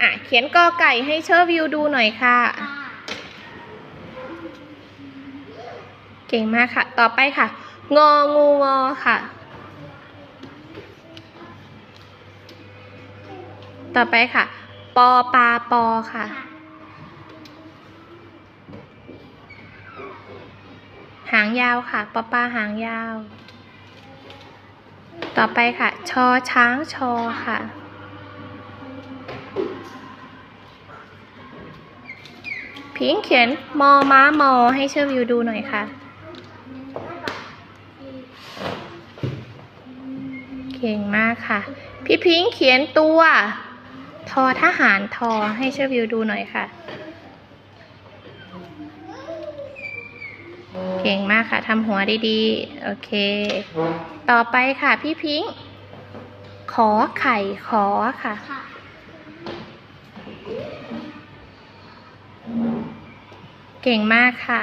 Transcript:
อะ เขียนกอไก่ให้เชอร์วิวดูหน่อยค่ะะเก่งมากค่ะ ต่อไปค่ะ งองูงอค่ะ ต่อไปค่ะ ปอปลาปอค่ะค่ะหางยาวค่ะ ปอปลาหางยาว ต่อไปค่ะ ชอช้างชอค่ะ พิงเขียนมอม้ามอให้เชอร์วิวดูหน่อยค่ะ เก่งมากค่ะ พี่พิงเขียนตัว ทอทหารทอให้เชอร์วิวดูหน่อยค่ะ เก่งมากค่ะทำหัวดีๆ โอเค ต่อไปค่ะพี่พิงค์ขอไข่ขอค่ะ ค่ะ เก่งมากค่ะ